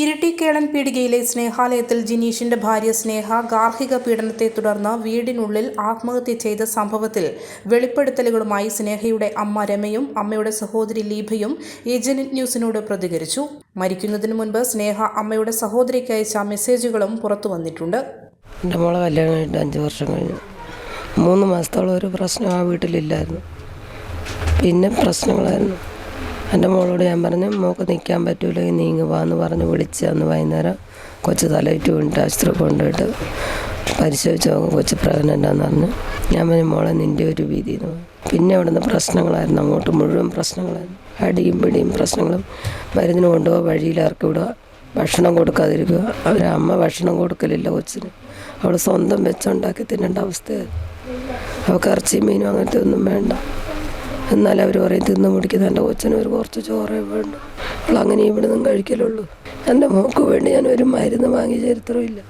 ഇരിട്ടിക്കേളൻ പീടികയിലെ സ്നേഹാലയത്തിൽ ജിനീഷിന്റെ ഭാര്യ സ്നേഹ ഗാർഹിക പീഡനത്തെ തുടർന്ന് വീടിനുള്ളിൽ ആത്മഹത്യ ചെയ്ത സംഭവത്തിൽ വെളിപ്പെടുത്തലുകളുമായി സ്നേഹയുടെ അമ്മ രമയും അമ്മയുടെ സഹോദരി ലീഭയും ഏജന്റ് ന്യൂസിനോട് പ്രതികരിച്ചു. മരിക്കുന്നതിന് മുൻപ് സ്നേഹ അമ്മയുടെ സഹോദരിക്ക് അയച്ച മെസ്സേജുകളും പുറത്തു വന്നിട്ടുണ്ട്. വർഷം കഴിഞ്ഞു. മൂന്ന് മാസത്തോളം ഒരു പ്രശ്നം ആ വീട്ടിലില്ലായിരുന്നു. പിന്നെ പ്രശ്നങ്ങളായിരുന്നു. എന്റെ മോളോട് ഞാൻ പറഞ്ഞു മോക്ക് നിൽക്കാൻ പറ്റൂലെങ്കിൽ നീങ്ങി വാ എന്ന് പറഞ്ഞ് വിളിച്ച് അന്ന് വൈകുന്നേരം കൊച്ചു തലയിട്ട് വീണിട്ട് ആശുപത്രി കൊണ്ടുപോയിട്ട് പരിശോധിച്ച് നോക്കും കൊച്ചു പ്രഗ്നന്റാന്ന് പറഞ്ഞ്. ഞാൻ പറഞ്ഞു മോളെ നിന്റെ ഒരു വീതി എന്ന് പിന്നെ അവിടുന്ന് പ്രശ്നങ്ങളായിരുന്നു. അങ്ങോട്ട് മുഴുവൻ പ്രശ്നങ്ങളായിരുന്നു. അടിയും പിടിയും പ്രശ്നങ്ങളും. മരുന്നിന് കൊണ്ടുപോകുക വഴിയിൽ ഇറക്കി വിടുക ഭക്ഷണം കൊടുക്കാതിരിക്കുക അവരമ്മ ഭക്ഷണം കൊടുക്കലില്ല കൊച്ചിന്. അവൾ സ്വന്തം വെച്ചുണ്ടാക്കി തിന്നേണ്ട അവസ്ഥയായിരുന്നു. അവൾക്ക് ഇറച്ചിയും മീനും അങ്ങനത്തെ ഒന്നും വേണ്ട. എന്നാൽ അവർ പറയും തിന്ന് മുടിക്കുന്ന എന്റെ കൊച്ചിന് ഒരു കുറച്ച് ചോറേ വേണ്ട അങ്ങനെ ഇവിടെ നിന്നും കഴിക്കലുള്ളൂ. എന്റെ മോക്ക് വേണ്ടി ഞാൻ ഒരു മരുന്ന് വാങ്ങിയ ചരിത്രമില്ല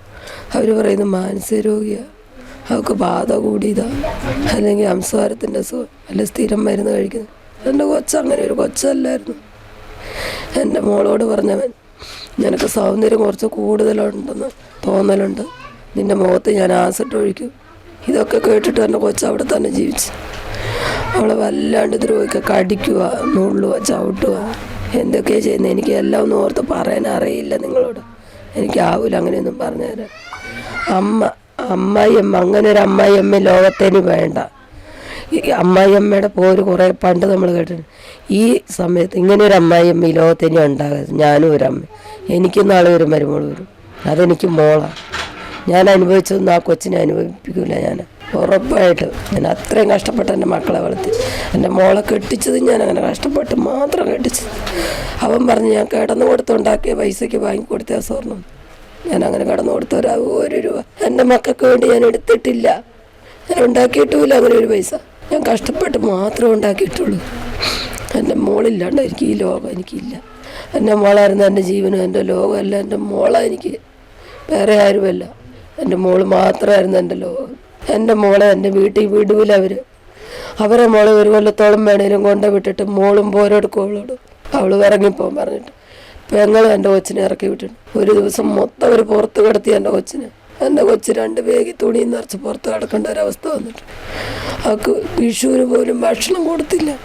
അവർ പറയുന്നത് മാനസിക രോഗിയാണ് അവൾക്ക് ബാധ കൂടിയതാണ് അല്ലെങ്കിൽ അംസ്വാരത്തിന്റെ അസുഖം അല്ല സ്ഥിരം മരുന്ന് കഴിക്കുന്നത് എന്റെ കൊച്ച് അങ്ങനെ ഒരു കൊച്ചല്ലായിരുന്നു. എന്റെ മോളോട് പറഞ്ഞവൻ നിനക്ക് സൗന്ദര്യം കുറച്ച് കൂടുതലുണ്ടെന്ന് തോന്നലുണ്ട്. നിന്റെ മുഖത്ത് ഞാൻ ആസിട്ട് ഒഴിക്കും. ഇതൊക്കെ കേട്ടിട്ട് എന്റെ കൊച്ച് അവിടെ തന്നെ ജീവിച്ചു. അവളെ വല്ലാണ്ട് ദ്രോഹിക്കുക കടിക്കുക നുള്ളുക ചവിട്ടുക എന്തൊക്കെയാണ് ചെയ്യുന്നത് എനിക്ക് എല്ലാം ഒന്നും ഓർത്ത് പറയാൻ അറിയില്ല നിങ്ങളോട്. എനിക്കാവില്ല അങ്ങനെയൊന്നും പറഞ്ഞുതരാൻ. അമ്മ അമ്മായിയമ്മ അങ്ങനെ ഒരു അമ്മായിയമ്മ ലോകത്തേന് വേണ്ട. ഈ അമ്മായിയമ്മയുടെ പോര് കുറേ പണ്ട് നമ്മൾ കേട്ടിട്ടുണ്ട്. ഈ സമയത്ത് ഇങ്ങനെ ഒരു അമ്മായിയമ്മ ഈ ലോകത്തേന് ഉണ്ടാകരുത്. ഞാനും ഒരു അമ്മ. എനിക്കും നാളെ ഒരു മരുമോൾ വരും അതെനിക്ക് മോളാണ് ഞാൻ അനുഭവിച്ചതൊന്നും ആ കൊച്ചിനെ അനുഭവിപ്പിക്കില്ല ഞാൻ ഉറപ്പായിട്ട്. ഞാൻ അത്രയും കഷ്ടപ്പെട്ട് എന്റെ മക്കളെ വളർത്തി. എന്റെ മോളെ കെട്ടിച്ചത് ഞാൻ അങ്ങനെ കഷ്ടപ്പെട്ട് മാത്രം കെട്ടിച്ചത്. അവൻ പറഞ്ഞ് ഞാൻ കിടന്നു കൊടുത്തുണ്ടാക്കിയ പൈസയ്ക്ക് വാങ്ങിക്കൊടുത്ത സ്വർണം. ഞാൻ അങ്ങനെ കടന്നു കൊടുത്ത ഒരു രൂപ. എന്റെ മക്കൾക്ക് വേണ്ടി ഞാൻ എടുത്തിട്ടില്ല. ഞാൻ ഉണ്ടാക്കിയിട്ടുമില്ല അങ്ങനെ ഒരു പൈസ. ഞാൻ കഷ്ടപ്പെട്ട് മാത്രം ഉണ്ടാക്കിയിട്ടുള്ളൂ. എന്റെ മോളില്ലാണ്ട് എനിക്ക് ഈ ലോകം എനിക്കില്ല. എന്റെ മോളായിരുന്നു എന്റെ ജീവനും എന്റെ ലോകമല്ല. എന്റെ മോളാണ് എനിക്ക് വേറെ ആരുമല്ല. എന്റെ മോൾ മാത്രമായിരുന്നു എന്റെ ലോകം. എന്റെ മോളെ എന്റെ വീട്ടിൽ വിടൂല അവർ അവരെ മോളെ ഒരു കൊല്ലത്തോളം വേണേലും കൊണ്ട വിട്ടിട്ട് മോളും പോരെടുക്കും അവളോട്. അവൾ ഇറങ്ങിപ്പോകാൻ പറഞ്ഞിട്ട്. പെങ്ങളും എന്റെ കൊച്ചിനെ ഇറക്കി വിട്ടിട്ട്. ഒരു ദിവസം മൊത്തം അവർ പുറത്ത് കിടത്തി എന്റെ കൊച്ചിനെ. എന്റെ കൊച്ച് രണ്ട് വേഗി തുണി നിറച്ച് പുറത്ത് കിടക്കേണ്ട ഒരവസ്ഥ വന്നിട്ട്. അവൾക്ക് വിഷുവിന് പോലും ഭക്ഷണം കൊടുത്തില്ല.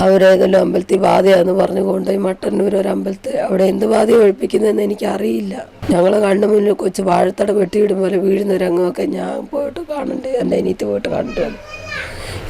അവരേതെല്ലാം അമ്പലത്തിൽ ബാധയാന്ന് പറഞ്ഞു കൊണ്ടുപോയി മട്ടന്നൂർ ഒരു അമ്പലത്തിൽ അവിടെ എന്ത് ബാധ ഒഴിപ്പിക്കുന്നതെന്ന് എനിക്കറിയില്ല. ഞങ്ങൾ കണ്ണു മുന്നിൽ കൊച്ചു വാഴത്തട വെട്ടിയിടും പോലെ വീഴുന്ന രംഗമൊക്കെ ഞാൻ പോയിട്ട് കാണണ്ടേ? എന്റെ അനിയത്തി പോയിട്ട് കണ്ടിട്ട്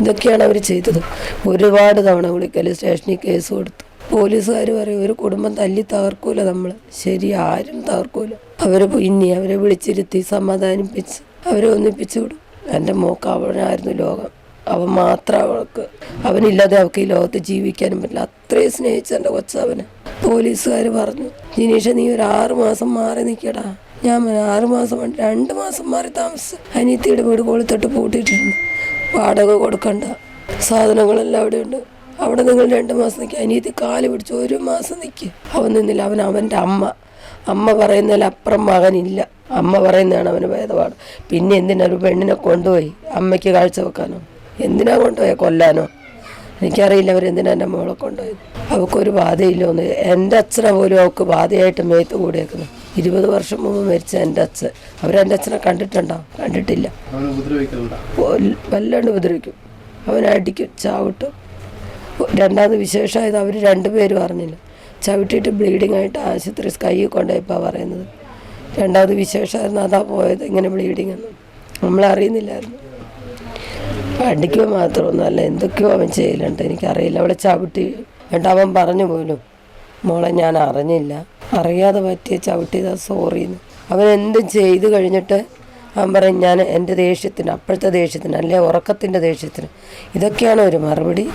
ഇതൊക്കെയാണ് അവർ ചെയ്തത്. ഒരുപാട് തവണ വിളിക്കൽ സ്റ്റേഷനിൽ കേസ് കൊടുത്തു. പോലീസുകാർ പറയും ഒരു കുടുംബം തല്ലി തകർക്കൂല നമ്മൾ ശരി ആരും തകർക്കൂല. അവരെ ഇനി അവരെ വിളിച്ചിരുത്തി സമാധാനിപ്പിച്ച് അവരെ ഒന്നിപ്പിച്ചു വിടും. എന്റെ മോക്ക് അവനായിരുന്നു ലോകം. അവൻ മാത്രം അവൾക്ക് അവനില്ലാതെ അവൾക്ക് ഈ ലോകത്ത് ജീവിക്കാനും പറ്റില്ല. അത്രയും സ്നേഹിച്ച എന്റെ കൊച്ചവന്. പോലീസുകാർ പറഞ്ഞു ജിനീഷ നീ ഒരു ആറ് മാസം മാറി നിൽക്കടാ. ഞാൻ ആറ് മാസം രണ്ട് മാസം മാറി താമസിച്ചു അനിയത്തിയുടെ വീട് കോളിത്തൊട്ട് പൂട്ടിയിട്ടുണ്ട്. വാടക കൊടുക്കണ്ട. സാധനങ്ങളെല്ലാം അവിടെ ഉണ്ട്. അവിടെ നിങ്ങൾ രണ്ട് മാസം നിൽക്കുക അനിയത്തി കാൽ പിടിച്ച് ഒരു മാസം നിൽക്കുക അവൻ നിന്നില്ല. അവൻ അവന്റെ അമ്മ. അമ്മ പറയുന്നതിൽ അപ്പുറം മകനില്ല. അമ്മ പറയുന്നതാണ് അവന് ഭേദപാട്. പിന്നെ എന്തിനാ ഒരു പെണ്ണിനെ കൊണ്ടുപോയി അമ്മയ്ക്ക് കാഴ്ച വെക്കാനോ എന്തിനാ കൊണ്ടുപോയ കൊല്ലാനോ? എനിക്കറിയില്ല അവർ എന്തിനാ എന്റെ മോളെ കൊണ്ടുപോയത്. അവൾക്കൊരു ബാധയില്ലോന്ന്. എന്റെ അച്ഛനെ പോലും അവൾക്ക് ബാധയായിട്ട് മേത്ത് കൂടിയേക്കുന്നു. ഇരുപത് വർഷം മുമ്പ് മരിച്ച എന്റെ അച്ഛൻ. അവരെന്റെ അച്ഛനെ കണ്ടിട്ടുണ്ടോ? കണ്ടിട്ടില്ല. വല്ലാണ്ട് ഉപദ്രവിക്കും. അവൻ അടിക്കും ചാവിട്ടും. രണ്ടാമത് വിശേഷമായത് അവർ രണ്ടുപേരും അറിഞ്ഞില്ല ചവിട്ടിയിട്ട് ബ്ലീഡിങ് ആയിട്ട് ആശുപത്രി കൈ കൊണ്ടുപോയപ്പോൾ പറയുന്നത്. രണ്ടാമത് വിശേഷമായിരുന്നു അതാ പോയത് ഇങ്ങനെ ബ്ലീഡിങ് എന്ന്. നമ്മളറിയുന്നില്ലായിരുന്നു. അടിക്കുക മാത്രമൊന്നുമല്ല എന്തൊക്കെയോ അവൻ ചെയ്യലുണ്ട്. എനിക്കറിയില്ല. അവളെ ചവിട്ടി എന്നിട്ട് അവൻ പറഞ്ഞു പോലും മോളെ ഞാൻ അറിഞ്ഞില്ല. അറിയാതെ പറ്റിയ ചവിട്ടിയതാ സോറിന്ന് അവൻ എന്തും ചെയ്തു കഴിഞ്ഞിട്ട് അവൻ പറയും ഞാൻ എന്റെ ദേഷ്യത്തിന് അപ്പോഴത്തെ ദേഷ്യത്തിന് അല്ലെ ഉറക്കത്തിന്റെ ദേഷ്യത്തിന്. ഇതൊക്കെയാണ് ഒരു മറുപടി.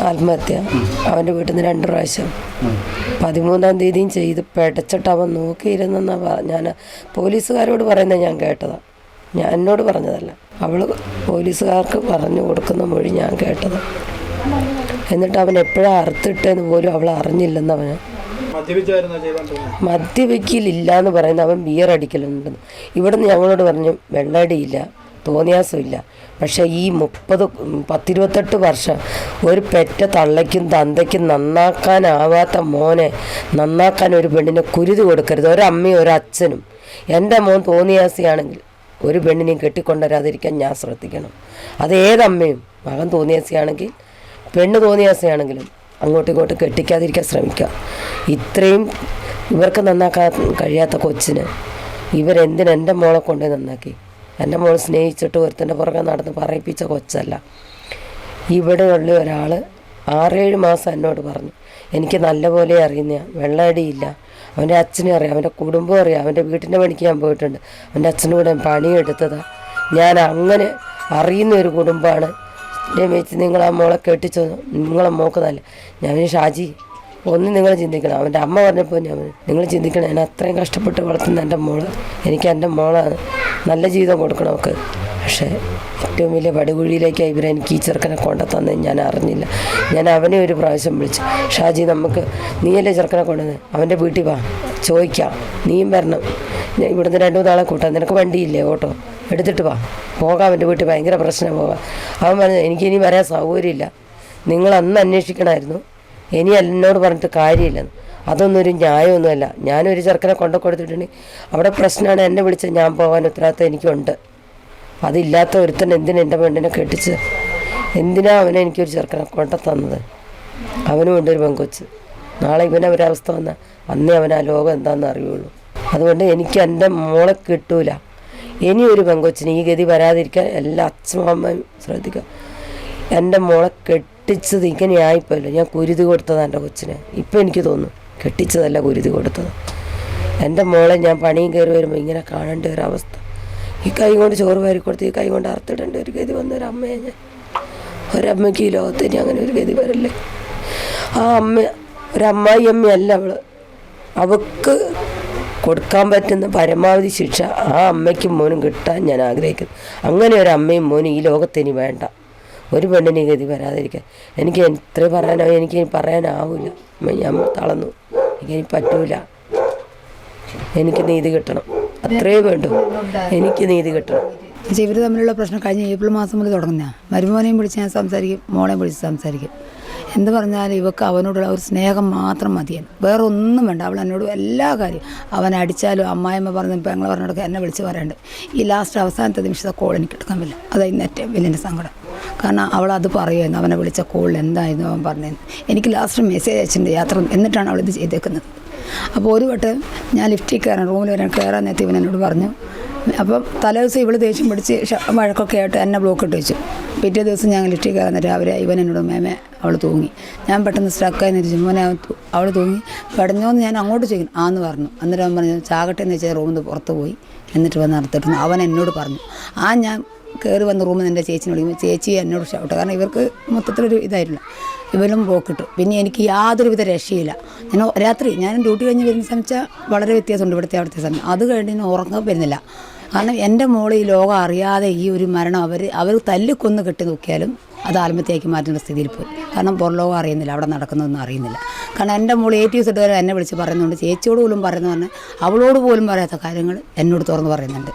ആത്മഹത്യ. അവന്റെ വീട്ടിൽ നിന്ന് രണ്ട് പ്രാവശ്യം. പതിമൂന്നാം തീയതിയും ചെയ്ത്. പെടച്ചിട്ട് അവൻ നോക്കിയിരുന്നെന്നാ പറ ഞാൻ പോലീസുകാരോട് പറയുന്നത് ഞാൻ കേട്ടതാ. ഞാൻ എന്നോട് പറഞ്ഞതല്ല. അവൾ പോലീസുകാർക്ക് പറഞ്ഞു കൊടുക്കുന്ന മൊഴി ഞാൻ കേട്ടത്. എന്നിട്ട് അവൻ എപ്പോഴാണ് അറുത്തിട്ടെന്ന് പോലും അവൾ അറിഞ്ഞില്ലെന്ന് ചെയ്തോണ്ടിരുന്നത് മദ്യവെക്കലില്ല എന്ന് പറയുന്ന അവൻ ബിയർ അടിക്കലുണ്ടെന്ന്. ഇവിടുന്ന് ഞങ്ങളോട് പറഞ്ഞു വെള്ളടിയില്ല തോന്നിയാസമില്ല. പക്ഷേ ഈ മുപ്പത് പത്തിരുപത്തെട്ട് വർഷം ഒരു പെറ്റ തള്ളയ്ക്കും തന്തയ്ക്കും നന്നാക്കാനാവാത്ത മോനെ നന്നാക്കാൻ ഒരു പെണ്ണിനെ കുരുതി കൊടുക്കരുത്. ഒരമ്മയും ഒരച്ഛനും എന്റെ മോൻ തോന്നിയാസിയാണെങ്കിൽ ഒരു പെണ്ണിനെയും കെട്ടിക്കൊണ്ടുവരാതിരിക്കാൻ ഞാൻ ശ്രദ്ധിക്കണം. അത് ഏതമ്മയും മകൻ തോന്നിയാസിയാണെങ്കിൽ പെണ്ണ് തോന്നിയാസിയാണെങ്കിലും അങ്ങോട്ടും ഇങ്ങോട്ടും കെട്ടിക്കാതിരിക്കാൻ ശ്രമിക്കുക. ഇത്രയും ഇവർക്ക് നന്നാക്കാൻ കഴിയാത്ത കൊച്ചിന് ഇവരെന്തിന് എന്റെ മോളെ കൊണ്ടേ നന്നാക്കി? എന്റെ മോൾ സ്നേഹിച്ചിട്ട് ഒരുത്തന്റെ പുറകെ നടന്ന് പറയിപ്പിച്ച കൊച്ചല്ല. ഇവിടെ ഉള്ള ഒരാൾ ആറേഴ് മാസം എന്നോട് പറഞ്ഞു എനിക്ക് നല്ലപോലെ അറിയുന്ന വെള്ളയടിയില്ല അവന്റെ അച്ഛനെ അറിയാം അവന്റെ കുടുംബം അറിയാം അവന്റെ വീട്ടിന്റെ പണിക്ക് ഞാൻ പോയിട്ടുണ്ട്. അവന്റെ അച്ഛനും കൂടെ പണിയെടുത്തതാണ് ഞാൻ അങ്ങനെ അറിയുന്ന ഒരു കുടുംബമാണ്. രമേച്ച് നിങ്ങൾ ആ മോളെ കെട്ടിച്ചോ നിങ്ങളെ മോക്ക് ഞാൻ ഷാജി ഒന്ന് നിങ്ങൾ ചിന്തിക്കണം. അവന്റെ അമ്മ പറഞ്ഞപ്പോൾ ഞാൻ നിങ്ങൾ ചിന്തിക്കണം ഞാൻ അത്രയും കഷ്ടപ്പെട്ട് വളർത്തുന്ന എന്റെ മോൾ എനിക്ക് എന്റെ മോളാണ്. നല്ല ജീവിതം കൊടുക്കണം അവൾക്ക്. പക്ഷേ ഏറ്റവും വലിയ പടുകുഴിയിലേക്ക് ഇവരെ എനിക്ക് ഈ ചെറുക്കനെ കൊണ്ടുതന്നെ ഞാൻ അറിഞ്ഞില്ല. ഞാൻ അവനെ ഒരു പ്രാവശ്യം വിളിച്ചു. ഷാജി നമുക്ക് നീയല്ലേ ചെറുക്കനെ കൊണ്ടുവന്ന്? അവന്റെ വീട്ടിൽ വാ. ചോദിക്കാം. നീയും വരണം. ഞാൻ ഇവിടുന്ന് രണ്ടു മൂന്നാളെ കൂട്ടാം. നിനക്ക് വണ്ടിയില്ലേ? ഓട്ടോ. എടുത്തിട്ട് വാ. പോകാം. അവന്റെ വീട്ടിൽ ഭയങ്കര പ്രശ്നം പോകാം അവൻ പറഞ്ഞു എനിക്കിനി വരാൻ സൗകര്യമില്ല. നിങ്ങൾ അന്ന് അന്വേഷിക്കണമായിരുന്നു. ഇനി എന്നോട് പറഞ്ഞിട്ട് കാര്യമില്ലെന്ന് അതൊന്നും ഒരു ന്യായമൊന്നുമല്ല. ഞാനൊരു ചെറുക്കനെ കൊണ്ടു കൊടുത്തിട്ടുണ്ടെങ്കിൽ അവിടെ പ്രശ്നമാണ് എന്നെ വിളിച്ച് ഞാൻ പോകാൻ ഉത്തരവാദിത്തം എനിക്കുണ്ട്. അതില്ലാത്ത ഒരുത്തൻ എന്തിനാ എന്റെ പെണ്ണിനെ കെട്ടിച്ച്? എന്തിനാ അവനെ എനിക്കൊരു ചെറുക്കനെ കൊണ്ട തന്നത്? അവനും ഉണ്ട് ഒരു പെങ്കൊച്ച് നാളെ ഇവനെ ഒരവസ്ഥ വന്നാൽ അന്നേ അവൻ ആ ലോകം എന്താണെന്ന് അറിയുള്ളൂ. അതുകൊണ്ട് എനിക്ക് എന്റെ മോളെ കിട്ടൂല. ഇനി ഒരു പെങ്കൊച്ചിന് ഈ ഗതി വരാതിരിക്കാൻ എല്ലാ അച്ഛനും അമ്മയും ശ്രദ്ധിക്കുക. എന്റെ മോളെ കെട്ടിച്ചത് ഇങ്ങനെ ആയിപ്പോയല്ലോ. ഞാൻ കുരുതി കൊടുത്തതാണ് എന്റെ കൊച്ചിനെ. ഇപ്പം എനിക്ക് തോന്നുന്നു കെട്ടിച്ചതല്ല കുരുതി കൊടുത്തത്. എന്റെ മോളെ ഞാൻ പണിയും കയറി വരുമ്പോൾ ഇങ്ങനെ കാണേണ്ട ഒരു അവസ്ഥ ഈ കൈ കൊണ്ട് ചോറ് വാരി കൊടുത്ത് ഈ കൈ കൊണ്ട് അറുത്തിടേണ്ട ഒരു ഗതി വന്ന ഒരു അമ്മയെ ഞാൻ. ഒരമ്മയ്ക്ക് ഈ ലോകത്ത് ഇനി അങ്ങനെ ഒരു ഗതി വരല്ലേ. ആ അമ്മ ഒരമ്മായി അമ്മയല്ല അവൾ. അവക്ക് കൊടുക്കാൻ പറ്റുന്ന പരമാവധി ശിക്ഷ ആ അമ്മയ്ക്കും മോനും കിട്ടാൻ ഞാൻ ആഗ്രഹിക്കുന്നു. അങ്ങനെ ഒരു അമ്മയും മോനും ഈ ലോകത്തിന് വേണ്ട. ഒരു പെണ്ണിന് ഗതി വരാതിരിക്കാൻ. എനിക്ക് എത്ര പറയാനോ എനിക്ക് പറയാനാവില്ല ഞാൻ തളന്നു. എനിക്കിനി പറ്റൂല. എനിക്ക് നീതി കിട്ടണം. അത്രേ വേണ്ടു. എനിക്ക് നീതി കിട്ടണം. ഇവർ തമ്മിലുള്ള പ്രശ്നം കഴിഞ്ഞ ഏപ്രിൽ മാസം മുതൽ തുടങ്ങുന്ന മരുമോനെയും വിളിച്ച് ഞാൻ സംസാരിക്കും. മോളെയും വിളിച്ച് സംസാരിക്കും. എന്ത് പറഞ്ഞാലും ഇവക്ക് അവനോടുള്ള ഒരു സ്നേഹം മാത്രം മതിയാണ് വേറെ ഒന്നും വേണ്ട. അവൾ എന്നോട് എല്ലാ കാര്യവും അവൻ അടിച്ചാലും അമ്മായിമ്മ പറഞ്ഞു പെങ്ങളെ പറഞ്ഞിടക്ക് എന്നെ വിളിച്ച് പറയണ്ട്. ഈ ലാസ്റ്റ് അവസാനത്തെ നിമിഷത്തെ കോൾ എനിക്ക് എടുക്കാൻ പറ്റില്ല. അതായിരുന്നു ഏറ്റവും വലിയ സങ്കടം. കാരണം അവൾ അത് പറയുമായിരുന്നു. അവനെ വിളിച്ച കോളിൽ എന്തായിരുന്നു അവൻ പറഞ്ഞത് എനിക്ക് ലാസ്റ്റ് മെസ്സേജ് അയച്ചിട്ടുണ്ട് യാത്ര. എന്നിട്ടാണ് അവളിത് ചെയ്തേക്കുന്നത്. അപ്പോൾ ഒരു വട്ടം ഞാൻ ലിഫ്റ്റിൽ കയറാൻ റൂമിൽ വരാൻ കയറാൻ നേരത്തെ ഇവൻ എന്നോട് പറഞ്ഞു. അപ്പം തലേ ദിവസം ഇവൾ ദേഷ്യം പിടിച്ച് വഴക്കൊക്കെ ആയിട്ട് എന്നെ ബ്ലോക്ക് ഇട്ട് വെച്ചു. പിറ്റേ ദിവസം ഞാൻ ലിഫ്റ്റിൽ കയറാൻ രാവിലെ ഇവൻ എന്നോട് മേമേ അവൾ തൂങ്ങി. ഞാൻ പെട്ടെന്ന് സ്ട്രക്കായി നിരിച്ചു മോനെ അവൾ തൂങ്ങി. പടഞ്ഞോന്ന് ഞാൻ അങ്ങോട്ട് ചോദിക്കും ആന്ന് പറഞ്ഞു. അന്നേരം അവൻ പറഞ്ഞു ചാകട്ടെ എന്ന് വെച്ചാൽ റൂമിൽ നിന്ന് പുറത്ത് പോയി. എന്നിട്ട് വന്ന് നടത്തിട്ടു അവൻ എന്നോട് പറഞ്ഞു ആ ഞാൻ കയറി വന്ന റൂമിൽ എന്റെ ചേച്ചിനെ വിളിക്കും. ചേച്ചി എന്നോട് ഷൗട്ട് കാരണം ഇവർക്ക് മൊത്തത്തിലൊരു ഇതായിരുന്നു ഇവരും പോക്കിട്ടു. പിന്നെ എനിക്ക് യാതൊരുവിധ രക്ഷയില്ല. ഞാൻ രാത്രി ഞാൻ ഡ്യൂട്ടി കഴിഞ്ഞ് വരുന്ന സമയത്ത് വളരെ വ്യത്യാസമുണ്ട് ഇവിടുത്തെ അവിടുത്തെ സമയം. അത് കഴിഞ്ഞ് ഉറങ്ങാൻ വരുന്നില്ല. കാരണം എന്റെ മോൾ ഈ ലോകം അറിയാതെ ഈ ഒരു മരണം അവർ അവർ തല്ലിക്കൊന്ന് കെട്ടി നോക്കിയാലും അത് ആത്മഹത്യയാക്കി മാറ്റുന്ന സ്ഥിതിയിൽ പോയി. കാരണം പുറലോകം അറിയുന്നില്ല അവിടെ നടക്കുന്നതൊന്നും അറിയുന്നില്ല. കാരണം എന്റെ മോൾ എ ടി വരെ എന്നെ വിളിച്ച് പറയുന്നുണ്ട് ചേച്ചിയോട് പോലും പറയുന്നു പറഞ്ഞാൽ അവളോട് പോലും പറയാത്ത കാര്യങ്ങൾ എന്നോട് തുറന്ന് പറയുന്നുണ്ട്.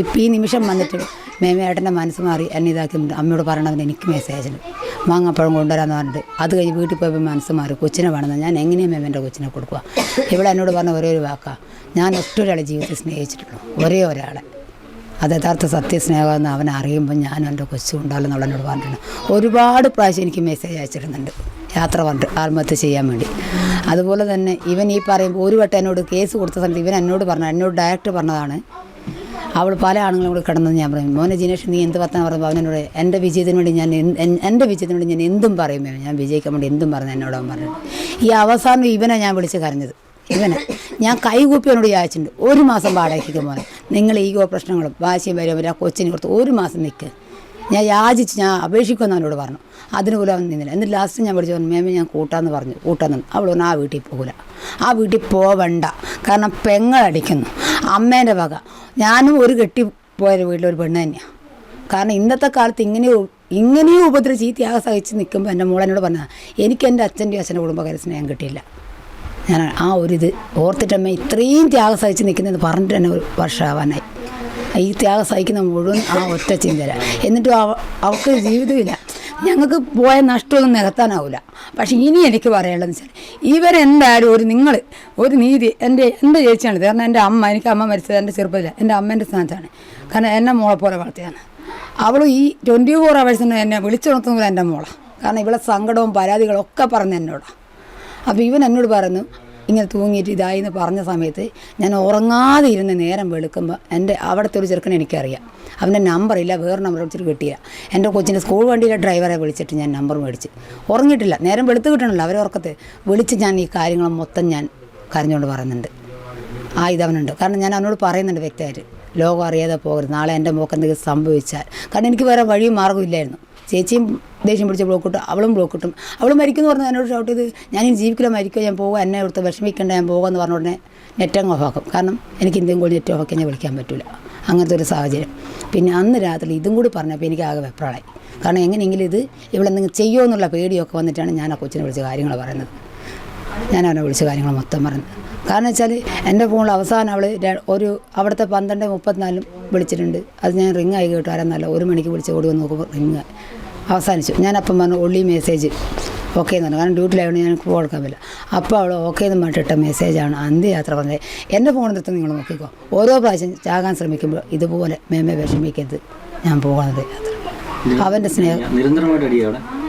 ഇപ്പം ഈ നിമിഷം വന്നിട്ട് മേമേട്ടന്റെ മനസ്സ് മാറി എന്നെ ഇതാക്കുന്നുണ്ട് അമ്മയോട് പറയണമെന്ന് എനിക്ക് മെസ്സേജ് ഉണ്ട്. മാങ്ങപ്പഴം കൊണ്ടുവരാമെന്ന് പറഞ്ഞിട്ട്. അത് കഴിഞ്ഞ് വീട്ടിൽ പോയപ്പോൾ മനസ്സ് മാറി. കൊച്ചിനെ വേണമെന്ന് ഞാൻ എങ്ങനെയാണ് എന്റെ കൊച്ചിനെ കൊടുക്കുക? ഇവിടെ എന്നോട് പറഞ്ഞ ഒരേ ഒരു വാക്കാ. ഞാൻ ഒറ്റ ഒരാളെ ജീവിതത്തിൽ സ്നേഹിച്ചിട്ടുള്ളൂ. ഒരേ ഒരാളെ. അത് യഥാർത്ഥ സത്യസ്നേഹമെന്ന് അവൻ അറിയുമ്പോൾ ഞാനും എന്റെ കൊച്ചു ഉണ്ടാവില്ലെന്നുള്ള എന്നോട് പറഞ്ഞിട്ടുണ്ട്. ഒരുപാട് പ്രാവശ്യം എനിക്ക് മെസ്സേജ് അയച്ചിരുന്നുണ്ട്. യാത്ര പറഞ്ഞിട്ട് ആത്മഹത്യ ചെയ്യാൻ വേണ്ടി. അതുപോലെ തന്നെ ഇവൻ ഈ പറയുമ്പോൾ ഒരു വട്ടം എന്നോട് കേസ് കൊടുത്ത സമയത്ത് ഇവൻ എന്നോട് പറഞ്ഞു എന്നോട് ഡയറക്റ്റ് പറഞ്ഞതാണ്. അവൾ പല ആണുങ്ങളും കൂടെ കിടന്നത് ഞാൻ പറയും മോനെ ജിനേഷ് നീ എന്ത് പത്താൻ പറഞ്ഞു അവനോട് എന്റെ വിജയത്തിന് വേണ്ടി ഞാൻ എന്റെ വിജയത്തിന് വേണ്ടി ഞാൻ എന്തും പറയും. ഞാൻ വിജയിക്കാൻ വേണ്ടി എന്തും പറഞ്ഞു എന്നോട് അവൻ പറഞ്ഞു. ഈ അവസാനം ഇവനെ ഞാൻ വിളിച്ച് കരഞ്ഞത്. ഇവനെ ഞാൻ കൈകൂപ്പി എന്നോട് ചോദിച്ചിട്ടുണ്ട് ഒരു മാസം വാടകയ്ക്ക് മോനെ. നിങ്ങൾ ഈഗോ പ്രശ്നങ്ങളും വാശിയും വരും ആ കൊച്ചിനെ കൊടുത്ത് ഒരു മാസം നിൽക്കുക ഞാൻ യാചിച്ച് ഞാൻ അപേക്ഷിക്കുമെന്ന് അവനോട് പറഞ്ഞു. അതിന് പോലും അവൻ നിന്നില്ല. എന്നിട്ട് ലാസ്റ്റ് ഞാൻ വിളിച്ചു പറഞ്ഞു മേമേ ഞാൻ കൂട്ടാന്ന് പറഞ്ഞു. കൂട്ടാന്ന് അവൾ പറഞ്ഞു ആ വീട്ടിൽ പോകില്ല ആ വീട്ടിൽ പോവണ്ട. കാരണം പെങ്ങളടിക്കുന്നു അമ്മേന്റെ വക. ഞാനും ഒരു കെട്ടി പോയ വീട്ടിലൊരു പെണ്ണ് തന്നെയാണ് കാരണം ഇന്നത്തെ കാലത്ത് ഇങ്ങനെയും ഇങ്ങനെയും ഉപദ്രവിച്ച് ഈ ത്യാഗം സഹിച്ച് നിൽക്കുമ്പോൾ എന്റെ മോളെന്നോട് പറഞ്ഞാൽ എനിക്ക് എന്റെ അച്ഛന്റെയും അച്ഛന്റെ കുടുംബക്കാരെ സ്നേഹം കിട്ടിയില്ല. ഞാൻ ആ ഒരു ഇത് ഓർത്തിട്ടമ്മ ഇത്രയും ത്യാഗം സഹിച്ച് നിൽക്കുന്നതെന്ന് പറഞ്ഞിട്ട് തന്നെ ഒരു വർഷമാവാനായി ഈ ത്യാഗം സഹിക്കുന്ന മുഴുവൻ ആ ഒറ്റ ചിന്തല എന്നിട്ടും അവ അവൾക്ക് ജീവിതമില്ല. ഞങ്ങൾക്ക് പോയ നഷ്ടമൊന്നും നികത്താനാവില്ല പക്ഷെ ഇനി എനിക്ക് പറയാനുള്ളതെന്ന് വെച്ചാൽ ഇവരെന്തായാലും ഒരു നിങ്ങൾ ഒരു നീതി എന്റെ എന്റെ ചേച്ചിയാണ്. കാരണം എന്റെ അമ്മ എനിക്ക് അമ്മ മരിച്ചത് എന്റെ ചെറുപ്പത്തില്ല എന്റെ അമ്മേന്റെ സ്ഥാനത്താണ്. കാരണം എന്നെ മോളെ പോലെ വളർത്തിയാണ് അവൾ ഈ ട്വന്റി ഫോർ അവേഴ്സിന് എന്നെ വിളിച്ചുണർത്തുന്നത് എന്റെ മോളാണ് കാരണം ഇവളെ സങ്കടവും പരാതികളും ഒക്കെ പറഞ്ഞ് എന്നോടാണ് അപ്പോൾ ഇവൻ എന്നോട് പറഞ്ഞു ഇങ്ങനെ തൂങ്ങിയിട്ട് ഇതായി എന്ന് പറഞ്ഞ സമയത്ത് ഞാൻ ഉറങ്ങാതെ ഇരുന്ന് നേരം വെളുക്കുമ്പോൾ എന്റെ അവിടുത്തെ ഒരു ചെറുക്കനെ എനിക്കറിയാം. അവന്റെ നമ്പറില്ല വേറെ നമ്പർ വിളിച്ചിട്ട് കിട്ടിയില്ല. എന്റെ കൊച്ചിന്റെ സ്കൂൾ വണ്ടിയിലെ ഡ്രൈവറെ വിളിച്ചിട്ട് ഞാൻ നമ്പർ മേടിച്ച്. ഉറങ്ങിയിട്ടില്ല നേരം വെളുത്ത് കിട്ടണമല്ലോ അവരെ ഉറക്കത്ത്. വിളിച്ച് ഞാൻ ഈ കാര്യങ്ങൾ മൊത്തം ഞാൻ കരഞ്ഞുകൊണ്ട് പറയുന്നുണ്ട്. ആ ഇതവനുണ്ട്. കാരണം ഞാൻ അവനോട് പറയുന്നുണ്ട് വ്യക്തമായിട്ട്. ലോകം അറിയാതെ പോകരുത്. നാളെ എന്റെ മോക്ക് എന്തെങ്കിലും സംഭവിച്ചാൽ. കാരണം എനിക്ക് വേറെ വഴിയും മാർഗവും ഇല്ലായിരുന്നു. ചേച്ചിയും ദേഷ്യം പിടിച്ച് ബ്ലോക്ക് കിട്ടും അവളും ബ്ലോക്ക് കിട്ടും അവൾ മരിക്കുന്നു പറഞ്ഞു എന്നോട് ഷൗട്ട് ചെയ്ത് ഞാൻ ഇനി ജീവിക്കില്ല മരിക്കുക ഞാൻ പോകുക എന്നെ ഇവിടുത്തെ വിഷമിക്കേണ്ട ഞാൻ പോകുക എന്ന് പറഞ്ഞ ഉടനെ നെറ്റ് അങ്ങ് ഓഫാക്കും കാരണം എനിക്ക് ഇന്ത്യൻ കൂടി നെറ്റ് ഓഫാക്കി ഞാൻ വിളിക്കാൻ പറ്റില്ല അങ്ങനത്തെ ഒരു സാഹചര്യം. പിന്നെ അന്ന് രാത്രി ഇതും കൂടി പറഞ്ഞപ്പോൾ എനിക്ക് ആകെ വെപ്രാളായി. കാരണം എങ്ങനെയെങ്കിലും ഇത് ഇവളെന്തെങ്കിലും ചെയ്യുമോ എന്നുള്ള പേടിയൊക്കെ വന്നിട്ടാണ് ഞാൻ ആ കൊച്ചിനെ വിളിച്ച് കാര്യങ്ങൾ പറയുന്നത്. ഞാൻ അവനെ വിളിച്ച കാര്യങ്ങൾ മൊത്തം പറഞ്ഞത്. കാരണം വെച്ചാൽ എന്റെ ഫോണിൽ അവസാനം അവൾ ഒരു അവിടുത്തെ പന്ത്രണ്ട് മുപ്പത്തിനാലും വിളിച്ചിട്ടുണ്ട്. അത് ഞാൻ റിങ് ആയി കേട്ടു. ആരെന്നല്ല ഒരു മണിക്ക് വിളിച്ച് വന്ന് നോക്കുമ്പോൾ റിങ് അവസാനിച്ചു. ഞാൻ അപ്പം പറഞ്ഞു ഒള്ളി മെസ്സേജ് ഓക്കെ എന്ന് പറഞ്ഞു. കാരണം ഡ്യൂട്ടിലായതുകൊണ്ട് ഞാൻ കൊടുക്കാൻ പറ്റില്ല. അപ്പോൾ അവൾ ഓക്കെ എന്ന് പറഞ്ഞിട്ട മെസ്സേജാണ് അന്ത്യയാത്ര പറഞ്ഞത്. എന്റെ ഫോണിൽ നിന്ന് നിങ്ങൾ നോക്കിക്കോ. ഓരോ പ്രാവശ്യം ചാകാൻ ശ്രമിക്കുമ്പോൾ ഇതുപോലെ മേമേ വിഷമിക്കരുത്. ഞാൻ പോകുന്നത് യാത്ര. അവന്റെ സ്നേഹം.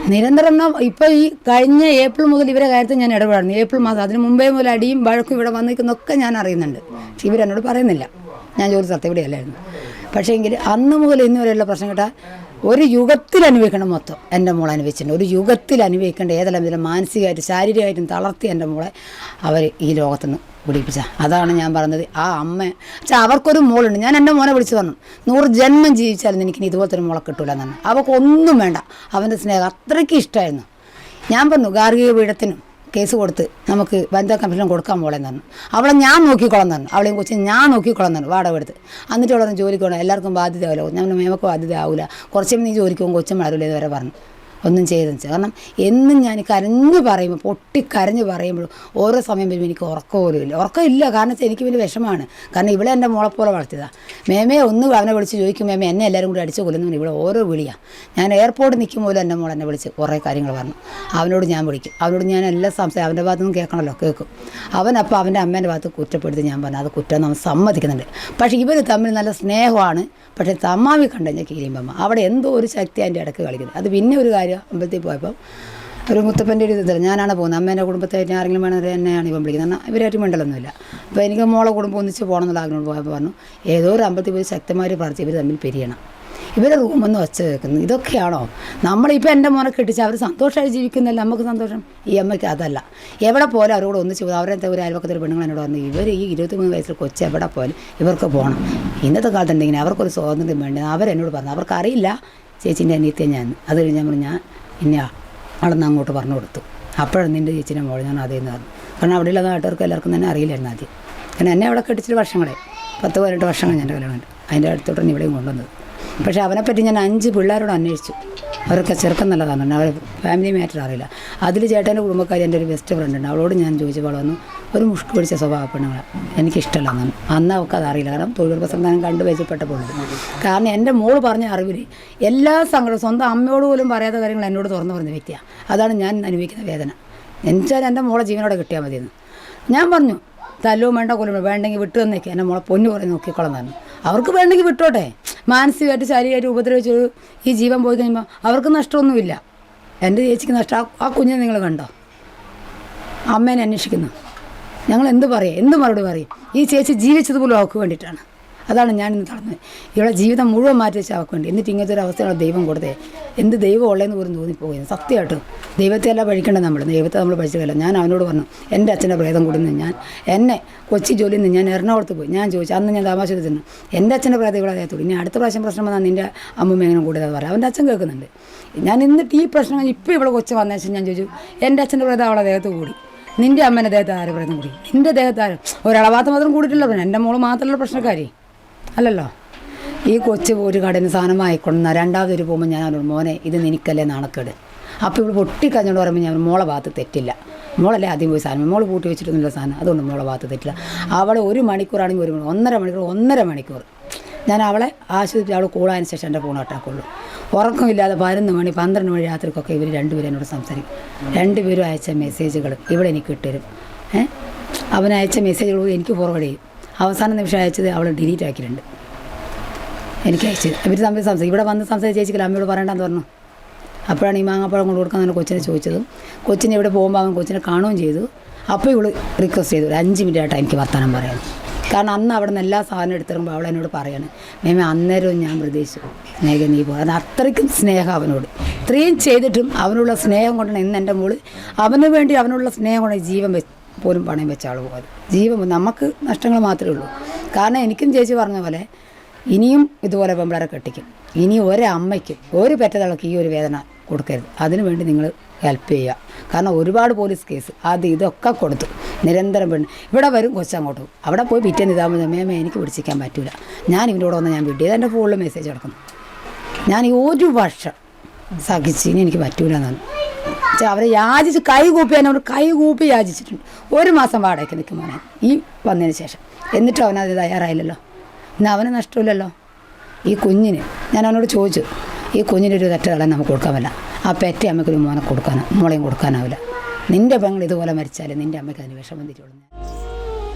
നിരന്തരം ഇപ്പോൾ ഈ കഴിഞ്ഞ ഏപ്രിൽ മുതൽ ഇവരെ കാര്യത്തിൽ ഞാൻ ഇടപെടുന്നു ഏപ്രിൽ മാസം അതിന് മുമ്പേ മുതൽ അടിയും വഴക്കും ഇവിടെ വന്നിരിക്കുന്നൊക്കെ ഞാൻ അറിയുന്നുണ്ട്. പക്ഷെ ഇവരെന്നോട് പറയുന്നില്ല. ഞാൻ ജോലി സ്ഥലത്ത് ഇവിടെയല്ലായിരുന്നു. പക്ഷേ എങ്കിൽ അന്ന് മുതൽ ഇന്ന് വരെയുള്ള പ്രശ്നം കേട്ടാൽ ഒരു യുഗത്തിൽ അനുഭവിക്കണം മൊത്തം. എന്റെ മോളെ അനുഭവിച്ചിട്ടുണ്ട്. ഒരു യുഗത്തിൽ അനുഭവിക്കേണ്ട ഏതെല്ലാം വിധം മാനസികമായിട്ടും ശാരീരികമായിട്ടും തളർത്തി എന്റെ മോളെ അവർ ഈ ലോകത്തുനിന്ന് പിടിപ്പിച്ച അതാണ് ഞാൻ പറഞ്ഞത്. ആ അമ്മ പക്ഷെ അവർക്കൊരു മോളുണ്ട്. ഞാൻ എന്റെ മോനെ വിളിച്ചു പറഞ്ഞു നൂറ് ജന്മം ജീവിച്ചാലും എനിക്കിനി ഇതുപോലത്തെ ഒരു മോളെ കിട്ടൂല എന്നാണ്. അവൾക്കൊന്നും വേണ്ട. അവന്റെ സ്നേഹം അത്രയ്ക്ക് ഇഷ്ടമായിരുന്നു. ഞാൻ പറഞ്ഞു ഗാർഹിക പീഠത്തിനും കേസ് കൊടുത്ത് നമുക്ക് വനിതാ കമ്മീഷൻ കൊടുക്കാൻ പോളെന്ന് പറഞ്ഞു. അവളെ ഞാൻ നോക്കിക്കോളാം എന്ന് അവളെയും കൊച്ചു ഞാൻ നോക്കിക്കോളാം എന്ന് വാടക എടുത്ത്. എന്നിട്ട് അവളെ ജോലിക്ക് പോകണം എല്ലാവർക്കും ബാധ്യത ആവില്ല ഞാൻ മേമക്ക് ബാധ്യത ആവില്ല കുറച്ചും നീ ജോലിക്ക് പോകും. കൊച്ചും വളരില്ല ഇതുവരെ പറഞ്ഞു. ഒന്നും ചെയ്തെന്ന് വെച്ചാൽ കാരണം എന്നും ഞാൻ കരഞ്ഞു പറയുമ്പോൾ പൊട്ടി പറയുമ്പോഴും ഓരോ സമയം വരുമ്പോൾ എനിക്ക് ഉറക്കം പോലും ഇല്ല. ഉറക്കം ഇല്ല കാരണം വെച്ചാൽ എനിക്ക് വലിയ വിഷമമാണ്. കാരണം ഇവിടെ എന്റെ മോളെ പോലെ വളർത്തിയതാണ് മേമയെ ഒന്ന് അവനെ വിളിച്ച് ചോദിക്കും മേമേ എന്നെ എല്ലാവരും കൂടി അടിച്ചു കൊല്ലുന്നു ഇവിടെ ഓരോ വിളിയാണ് ഞാൻ എയർപോർട്ടിൽ നിൽക്കുമ്പോൾ എന്റെ മോൾ എന്നെ വിളിച്ച് കുറേ കാര്യങ്ങൾ പറഞ്ഞു. അവനോട് ഞാൻ വിളിക്കും. അവനോട് ഞാൻ എല്ലാ സംശയം അവന്റെ ഭാഗത്തു നിന്ന് കേൾക്കണമല്ലോ കേൾക്കും. അവൻ അപ്പോൾ അവന്റെ അമ്മേന്റെ ഭാഗത്ത് കുറ്റപ്പെടുത്തി ഞാൻ പറഞ്ഞു അത് കുറ്റം നമ്മൾ സമ്മതിക്കുന്നുണ്ട്. പക്ഷേ ഇവർ തമ്മിൽ നല്ല സ്നേഹമാണ്. പക്ഷേ തമ്മാവി കണ്ടുകഴിഞ്ഞാൽ കീരിയമ്മ അവിടെ എന്തോ ഒരു ശക്തി അതിന്റെ ഇടയ്ക്ക് കളിക്കുന്നത് അത് പിന്നെ ഒരു കാര്യം അമ്പലത്തിൽ പോയപ്പോൾ ഒരു മുത്തപ്പന്റെ ഒരു ഇതില്ല ഞാനാണ് പോകുന്നത്. അമ്മേന്റെ കുടുംബത്തായിട്ട് ആരെങ്കിലും വേണമെങ്കിൽ എന്നെയാണ് ഇവൻ വിളിക്കുന്നത്. എന്നാൽ ഇവരായിട്ട് മിണ്ടലൊന്നുമില്ല. അപ്പോൾ എനിക്ക് മോളെ കുടുംബം ഒന്നിച്ച് പോകണം എന്നുള്ള ആഗ്രഹം പോയപ്പോൾ പറഞ്ഞു ഏതോ ഒരു അമ്പലത്തിൽ പോയി ശക്തമായി പ്രാർത്ഥിച്ച് ഇവർ തമ്മിൽ പിരിയണം. ഇവരെ റൂമെന്ന് ഒച്ച കേൾക്കുന്നു. ഇതൊക്കെയാണോ? നമ്മളിപ്പോൾ എന്റെ മോനെ കെട്ടിച്ച് അവർ സന്തോഷമായി ജീവിക്കുന്നില്ല നമുക്ക് സന്തോഷം? ഈ അമ്മയ്ക്ക് അതല്ല. എവിടെ പോലും അവരോട് ഒന്നിച്ച് പോകും. അവരെ ഒരു അയൽപക്കത്തിൽ പെണ്ണുങ്ങൾ എന്നോട് പറഞ്ഞു ഇവർ ഈ ഇരുപത്തിമൂന്ന് വയസ്സിൽ കൊച്ച് എവിടെ പോലും ഇവർക്ക് പോകണം. ഇന്നത്തെ കാലത്ത് ഉണ്ടെങ്കിൽ അവർക്കൊരു സ്വാതന്ത്ര്യം വേണ്ടി? അവരെന്നോട് പറഞ്ഞു. അവർക്കറിയില്ല. ചേച്ചീന്റെ അനിയത്തെ ഞാൻ. അത് കഴിഞ്ഞ് ഞാൻ പറഞ്ഞു ഞാൻ ഇന്ന ആളെന്ന് അങ്ങോട്ട് പറഞ്ഞു കൊടുത്തു. അപ്പോഴാണ് നിന്റെ ചേച്ചീനെ മോൾ ഞാൻ അതേന്ന് പറഞ്ഞു. കാരണം അവിടെയുള്ള നാട്ടുകാർക്ക് എല്ലാവർക്കും തന്നെ അറിയില്ലായിരുന്നു ആദ്യം. കാരണം എന്നെ അവിടെ കെട്ടിച്ചിട്ട് വർഷങ്ങളെ പത്ത് പതിനെട്ട് വർഷങ്ങൾ ഞാൻ കല്യാണം അതിന്റെ അടുത്തോട്ടാണ് ഇവിടെയും കൊണ്ടുവന്നത്. പക്ഷേ അവനെപ്പറ്റി ഞാൻ അഞ്ച് പിള്ളേരോട് അന്വേഷിച്ചു. അവരൊക്കെ ചെറുക്കം നല്ലതാണ് അവർ ഫാമിലി മാറ്റർ അറിയില്ല. അതിൽ ചേട്ടന്റെ കുടുംബക്കാരി എന്റെ ഒരു ബെസ്റ്റ് ഫ്രണ്ട് ഉണ്ട്. അവളോട് ഞാൻ ചോദിച്ചപ്പോൾ വന്നു ഒരു മുഷ്ക് പിടിച്ച സ്വഭാവ പെണ്ണുങ്ങളെ എനിക്കിഷ്ടമല്ല എന്നാണ്. അന്ന് അവൾക്ക് അതറിയില്ല. കാരണം തൊഴിലുറപ്പ് സംവിധാനം കണ്ടു വെച്ചപ്പെട്ടപ്പോൾ കാരണം എന്റെ മോൾ പറഞ്ഞ അറിവിൽ എല്ലാ സങ്കടവും സ്വന്തം അമ്മയോട് പോലും പറയാത്ത കാര്യങ്ങൾ എന്നോട് തുറന്നു പറഞ്ഞ വ്യക്തിയാണ് അതാണ് ഞാൻ അനുഭവിക്കുന്ന വേദന. എന്നുവെച്ചാൽ എന്റെ മോളെ ജീവനോടെ കിട്ടിയാൽ മതിയെന്ന്. ഞാൻ പറഞ്ഞു തല്ലവും വേണ്ട കൊല്ലും വേണ്ടെങ്കിൽ വിട്ടു തന്നേക്ക്. എന്റെ മോളെ പൊന്നു പറഞ്ഞ് നോക്കിക്കോളാം തന്നെ അവർക്ക് വേണ്ടെങ്കിൽ വിട്ടോട്ടെ. മാനസികമായിട്ട് ശാരീരികമായിട്ട് ഉപദ്രവിച്ച് ഈ ജീവൻ പോയി കഴിയുമ്പോൾ അവർക്ക് നഷ്ടമൊന്നുമില്ല. എന്റെ ചേച്ചിക്ക് നഷ്ടം. ആ കുഞ്ഞിനെ നിങ്ങൾ കണ്ടോ? അമ്മേനെ അന്വേഷിക്കുന്നു. ഞങ്ങൾ എന്ത് പറയും? എന്ത് മറുപടി പറയും? ഈ ചേച്ചി ജീവിച്ചതുപോലും അവൾക്ക് വേണ്ടിയിട്ടാണ്. അതാണ് ഞാൻ ഇന്ന് തളർന്നത് ഇവളെ ജീവിതം മുഴുവൻ മാറ്റി വെച്ചാൽ അവൾക്ക് വേണ്ടി. എന്നിട്ട് ഇങ്ങനത്തെ ഒരു അവസ്ഥയാണ് ദൈവം കൊടുത്തത് എന്ത് ദൈവം ഉള്ളതെന്ന് പോലും സത്യമായിട്ടും. ദൈവത്തെ അല്ല പഴിക്കേണ്ടത് നമ്മൾ ദൈവത്തെ നമ്മൾ പഴിച്ചതല്ല ഞാൻ അവനോട് പറഞ്ഞു എന്റെ അച്ഛന്റെ പ്രേതം കൂടുന്നു ഞാൻ എന്നെ കൊച്ചി ജോലിയിൽ നിന്ന് ഞാൻ എറണാകുളത്ത് പോയി. ഞാൻ ചോദിച്ചു അന്ന് ഞാൻ താമസിച്ചത് തിന്നു എന്റെ അച്ഛന്റെ പ്രേതം ഇവിടെ അദ്ദേഹത്തോട് ഇനി അടുത്ത പ്രാവശ്യം പ്രശ്നം വന്നാൽ നിന്റെ അമ്മ എങ്ങനെ കൂടുതൽ പറയാം. അവന്റെ അച്ഛൻ കേൾക്കുന്നുണ്ട്. ഞാൻ എന്നിട്ട് ഈ പ്രശ്നം ഇപ്പോൾ ഇവിടെ കൊച്ചു വന്ന ശേഷം ഞാൻ ചോദിച്ചു എന്റെ അച്ഛന്റെ പ്രേതം അവളെ ദേഹത്ത് കൂടി. നിന്റെ അമ്മേന്റെ ദേഹത്ത് ആര് പറയുന്നു കൂടി? നിന്റെ ദേഹത്ത് ആരും? ഒരളവാത്ത മാത്രം കൂടിയിട്ടില്ല. പ്രശ്നം എന്റെ മോൾ മാത്രമല്ല പ്രശ്നക്കാരി. അല്ലല്ലോ? ഈ കൊച്ച് ഒരു കടയിൽ നിന്ന് സാധനം വാങ്ങിക്കൊണ്ടുന്ന രണ്ടാമതൊരു പോകുമ്പോൾ ഞാൻ അവനോട് മോനെ ഇത് നിനക്കല്ലേ നാണക്കേട്? അപ്പോൾ ഇവിടെ പൊട്ടിക്കഞ്ഞോട് പറയുമ്പോൾ ഞാൻ മോളെ ഭാഗത്ത് തെറ്റില്ല. മോളല്ലേ ആദ്യം പോയി സാധനം? മോൾ പൂട്ടി വെച്ചിട്ടൊന്നുമില്ല സാധനം. അതുകൊണ്ട് മോളെ ഭാഗത്ത് തെറ്റില്ല. അവളെ ഒരു മണിക്കൂറാണെങ്കിൽ ഒരു മണിക്കൂർ ഒന്നര മണിക്കൂർ ഒന്നര മണിക്കൂർ ഞാൻ അവളെ ആശുപത്രി അവൾ കൂടാതിന് ശേഷം എന്റെ ഫോൺ അട്ടാക്കുള്ളൂ ഉറക്കമില്ലാതെ പതിനൊന്ന് മണി പന്ത്രണ്ട് മണി രാത്രിക്കൊക്കെ ഇവർ രണ്ടുപേരും എന്നോട് സംസാരിക്കും. രണ്ടുപേരും അയച്ച മെസ്സേജുകൾ ഇവിടെ എനിക്ക് ഇട്ടുതരും. ഏഹ് അവൻ അയച്ച മെസ്സേജുകൾ എനിക്ക് ഫോർവേഡ് ചെയ്യും. അവസാന നിമിഷം അയച്ചത് അവൾ ഡിലീറ്റ് ആക്കിയിട്ടുണ്ട്. എനിക്ക് അയച്ചത് ഇവർ തമ്മിൽ സംസാരിക്കും. ഇവിടെ വന്ന് സംസാരിച്ച് ചേച്ചിക്കില്ല അമ്മയോട് പറയണ്ടെന്ന് പറഞ്ഞു. അപ്പോഴാണ് ഈ മാങ്ങാപ്പഴം കൊണ്ട് കൊടുക്കാൻ കൊച്ചിനെ ചോദിച്ചത്. കൊച്ചിനെ ഇവിടെ പോകുമ്പോൾ അവൻ കൊച്ചിനെ കാണുകയും ചെയ്തു. അപ്പോൾ ഇവൾ റിക്വസ്റ്റ് ചെയ്തു. ഒരു അഞ്ച് മിനിറ്റ് ആയിട്ട് എനിക്ക് വർത്തമാനം പറയാൻ. കാരണം അന്ന് അവിടെ നിന്ന് എല്ലാ സാധനം എടുത്തിറങ്ങുമ്പോൾ അവൾ എന്നോട് പറയാണ് മേമ അന്നേരവും ഞാൻ പ്രതീക്ഷിച്ചു. സ്നേഹ നീ പോകാൻ അത്രയ്ക്കും സ്നേഹം അവനോട്. ഇത്രയും ചെയ്തിട്ടും അവനുള്ള സ്നേഹം കൊണ്ടാണ് ഇന്ന് എന്റെ മോൾ അവന് വേണ്ടി അവനുള്ള സ്നേഹം കൊണ്ട് ജീവൻ വെച്ച് പോലും പണയം വെച്ച ആൾ പോയത്. ജീവൻ നമുക്ക് നഷ്ടങ്ങൾ മാത്രമേ ഉള്ളൂ. കാരണം എനിക്കും ചേച്ചി പറഞ്ഞ പോലെ ഇനിയും ഇതുപോലെ പെമ്പിളരെ കെട്ടിക്കും. ഇനി ഒരമ്മയ്ക്കും ഒരു പെറ്റതളക്ക് ഈ ഒരു വേദന കൊടുക്കരുത്. അതിനു വേണ്ടി നിങ്ങൾ ഹെൽപ്പ് ചെയ്യുക. കാരണം ഒരുപാട് പോലീസ് കേസ്. അത് ഇതൊക്കെ കൊടുത്തു. നിരന്തരം പെണ്ണ്. ഇവിടെ വരും കൊച്ചങ്ങോട്ടും. അവിടെ പോയി പിറ്റേന്ന് ഇതാകുമ്പോൾ മേമേ എനിക്ക് പിടിച്ചിരിക്കാൻ പറ്റില്ല ഞാൻ ഇവന്റെ കൂടെ വന്ന് ഞാൻ വിട്ടു. എന്റെ ഫോണിൽ മെസ്സേജ് കിടക്കുന്നു ഞാൻ ഈ ഒരു വർഷം സഹിച്ചിന് എനിക്ക് പറ്റൂല എന്നാണ്. അവരെ യാചിച്ച് കൈ കൂപ്പി എന്നോട് കൈ കൂപ്പി യാചിച്ചിട്ടുണ്ട്. ഒരു മാസം വാടകയ്ക്ക് നിൽക്കും മോനെ. ഈ വന്നതിന് ശേഷം. എന്നിട്ടും അവനത് തയ്യാറായില്ലല്ലോ. ഇന്ന് അവന് നഷ്ടമില്ലല്ലോ. ഈ കുഞ്ഞിന് ഞാൻ അവനോട് ചോദിച്ചു. ഈ കുഞ്ഞിനൊരു തെറ്റുകളെ നമുക്ക് കൊടുക്കാൻ പറ്റില്ല. ആ പെറ്റ അമ്മയ്ക്കൊരു മോനെ കൊടുക്കാനോ മോളെയും കൊടുക്കാനാവില്ല. നിന്റെ പെങ്ങൾ ഇതുപോലെ മരിച്ചാൽ നിന്റെ അമ്മയ്ക്ക് അതിന് വിഷമം തിരിയുള്ളൂ